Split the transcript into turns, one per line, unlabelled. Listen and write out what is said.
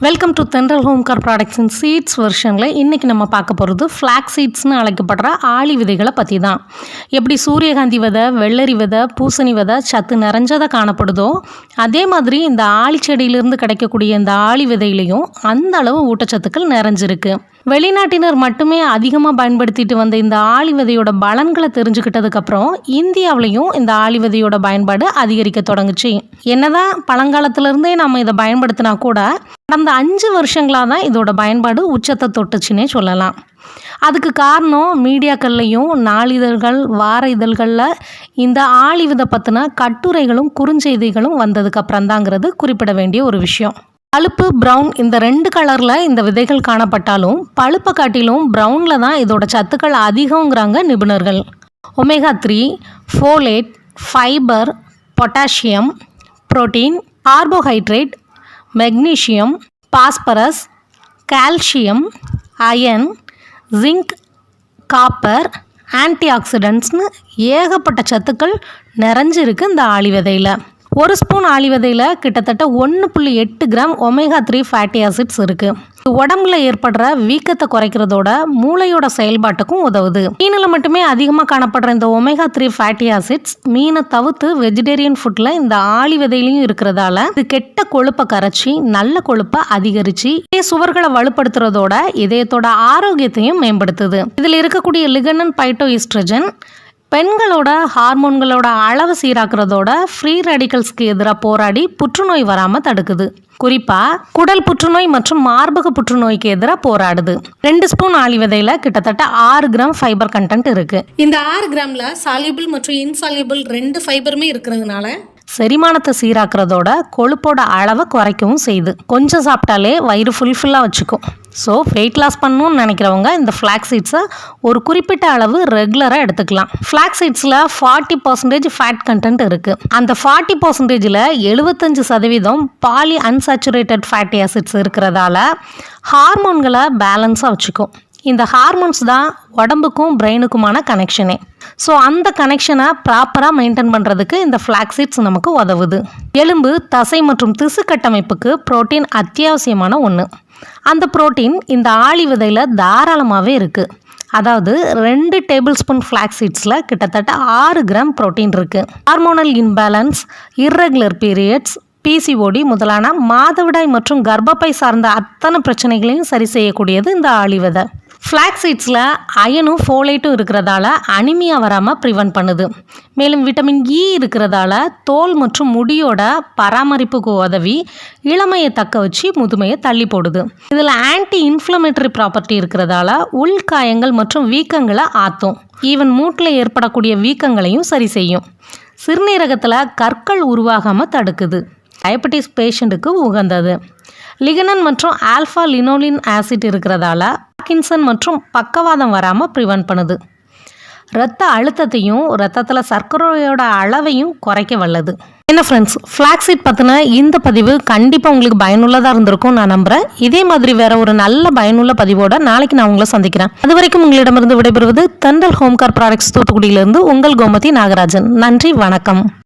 Welcome to Thendral home car products in seats வெர்ஷனில் இன்றைக்கி நம்ம பார்க்க போகிறது ஃப்ளாக் சீட்ஸ்னு அழைக்கப்படுற ஆளி விதைகளை பற்றி தான் எப்படி சூரியகாந்தி விதை வெள்ளரி விதை பூசணி விதை சத்து நிறைஞ்சதாக காணப்படுதோ அதே மாதிரி இந்த ஆளி செடியிலிருந்து கிடைக்கக்கூடிய இந்த ஆளி விதையிலையும் அந்த அளவு ஊட்டச்சத்துக்கள் நிறைஞ்சிருக்கு. வெளிநாட்டினர் மட்டுமே அதிகமாக பயன்படுத்திட்டு வந்த இந்த ஆளி விதையோட பலன்களை தெரிஞ்சுக்கிட்டதுக்கப்புறம் இந்தியாவிலையும் இந்த ஆளி விதையோட பயன்பாடு அதிகரிக்க தொடங்குச்சு. என்னதான் பழங்காலத்திலேருந்தே நம்ம இதை பயன்படுத்தினா கூட கடந்த அஞ்சு வருஷங்களாக தான் இதோட பயன்பாடு உச்சத்தை தொட்டுச்சுன்னே சொல்லலாம். அதுக்கு காரணம் மீடியாக்கள்லையும் நாளிதழ்கள் வார இதழ்களில் இந்த ஆளி பற்றின கட்டுரைகளும் குறுஞ்செய்திகளும் வந்ததுக்கு அப்புறம்தாங்கிறது குறிப்பிட வேண்டிய ஒரு விஷயம். பழுப்பு ப்ரௌன் இந்த ரெண்டு கலரில் இந்த விதைகள் காணப்பட்டாலும் பழுப்பை காட்டிலும் ப்ரௌனில் தான் இதோட சத்துக்கள் அதிகங்கிறாங்க நிபுணர்கள். Omega three folate fibre potassium protein carbohydrate magnesium phosphorus calcium iron zinc copper anti ஆக்சிடென்ட்ஸ்னு ஏகப்பட்ட சத்துக்கள் நிறைஞ்சிருக்கு இந்த ஆளி விதையில் ஒரு ஸ்பூன் ஆலிவதையில் கிட்டத்தட்ட ஒன்று புள்ளி எட்டு gram omega three fatty acids இருக்குது உடம்புல ஏற்படுற வீக்கத்தை குறைக்கிறதோட மூளையோட செயல்பாட்டுக்கும் உதவுது. மீனில் மட்டுமே அதிகமாக காணப்படுற இந்த ஒமேகா த்ரீ ஃபேட்டி ஆசிட்ஸ் மீனை தவிர்த்து வெஜிடேரியன் ஃபுட்டில் இந்த ஆளி விதையிலையும் இருக்கிறதால இது கெட்ட கொழுப்பை கரைச்சி நல்ல கொழுப்பை அதிகரித்து இதே சுவர்களை வலுப்படுத்துறதோட இதயத்தோட ஆரோக்கியத்தையும் மேம்படுத்துது. இதில் இருக்கக்கூடிய லிகனன் பைட்டோ ஈஸ்ட்ரஜன் பெண்களோட ஹார்மோன்களோட அளவு சீராக்குறதோட ஃப்ரீ ரெடிக்கல்ஸ்க்கு எதிராக போராடி புற்றுநோய் வராமல் தடுக்குது. குறிப்பாக குடல் புற்றுநோய் மற்றும் மார்பக புற்றுநோய்க்கு எதிராக போராடுது. ரெண்டு ஸ்பூன் ஆளி விதையில் கிட்டத்தட்ட ஆறு கிராம் ஃபைபர் கண்டென்ட் இருக்கு.
இந்த ஆறு கிராமில் சால்யூபிள் மற்றும் இன்சால்யூபிள் ரெண்டு ஃபைபருமே இருக்கிறதுனால
செரிமானத்தை சீராக்குறதோட கொழுப்போட அளவை குறைக்கவும் செய்யுது. கொஞ்சம் சாப்பிட்டாலே வயிறு ஃபுல்ஃபில்லாக வச்சுக்கும். ஸோ வெயிட் லாஸ் பண்ணணும்னு நினைக்கிறவங்க இந்த ஃப்ளாக் சீட்ஸை ஒரு குறிப்பிட்ட அளவு ரெகுலராக எடுத்துக்கலாம். ஃப்ளாக் சீட்ஸில் ஃபார்ட்டி பர்சன்டேஜ் ஃபேட் கண்டென்ட் இருக்குது அந்த ஃபார்ட்டி பர்சன்டேஜில் எழுபத்தஞ்சு சதவீதம் பாலி அன்சாச்சுரேட்டட் ஃபேட்டி ஆசிட்ஸ் இருக்கிறதால ஹார்மோன்களை பேலன்ஸாக வச்சுக்கும். இந்த ஹார்மோன்ஸ் தான் உடம்புக்கும் பிரெயினுக்குமான கனெக்ஷனே ஸோ அந்த கனெக்ஷனை ப்ராப்பராக மெயின்டைன் பண்ணுறதுக்கு இந்த ஃப்ளாக்ஸீட்ஸ் நமக்கு உதவுது. எலும்பு தசை மற்றும் திசு கட்டமைப்புக்கு புரோட்டீன் அத்தியாவசியமான ஒன்று அந்த புரோட்டீன் இந்த ஆளி விதையில் தாராளமாகவே இருக்குது அதாவது ரெண்டு டேபிள் ஸ்பூன் ஃப்ளாக்ஸீட்ஸில் கிட்டத்தட்ட ஆறு கிராம் புரோட்டீன் இருக்குது hormonal imbalance irregular periods PCOD முதலான மாதவிடாய் மற்றும் கர்ப்பப்பை சார்ந்த அத்தனை பிரச்சனைகளையும் சரி செய்யக்கூடியது இந்த ஆளி விதை. ஃப்ளாக் சீட்ஸில் அயனும் ஃபோலேட்டும் இருக்கிறதால அனிமியா வராமல் ப்ரிவென்ட் பண்ணுது. மேலும் விட்டமின் இ e இருக்கிறதால தோல் மற்றும் முடியோட பராமரிப்புக்கு உதவி இளமையை தக்க வச்சு முதுமையை தள்ளி போடுது. இதில் ஆன்டி இன்ஃப்ளமேட்டரி ப்ராப்பர்ட்டி இருக்கிறதால உள்காயங்கள் மற்றும் வீக்கங்களை ஆற்றும் ஈவன் மூட்டில் ஏற்படக்கூடிய வீக்கங்களையும் சரி செய்யும். சிறுநீரகத்தில் கற்கள் உருவாகாமல் தடுக்குது. டயபெட்டிஸ் பேஷண்ட்டுக்கு உகந்தது. லிகனன் மற்றும் ஆல்ஃபா லினோலின் ஆசிட் இருக்கிறதால பார்க்கின்சன் மற்றும் பக்கவாதம் வராமல் ப்ரிவென்ட் பண்ணுது. ரத்த அழுத்தத்தையும் ரத்தத்தில் சர்க்கரையோட அளவையும் குறைக்க வல்லது. என்ன ஃப்ரெண்ட்ஸ் ஃப்ளாக்ஸீட் பற்றின இந்த பதிவு கண்டிப்பாக உங்களுக்கு பயனுள்ளதாக இருந்திருக்கும் நான் நம்புகிறேன் இதே மாதிரி வேற ஒரு நல்ல பயனுள்ள பதிவோட நாளைக்கு நான் உங்களை சந்திக்கிறேன். அது வரைக்கும் உங்களிடமிருந்து விடைபெறுவது தண்டல் ஹோம்கார் ப்ராடக்ட்ஸ் தூத்துக்குடியிலிருந்து உங்கள் கோமதி நாகராஜன். நன்றி வணக்கம்.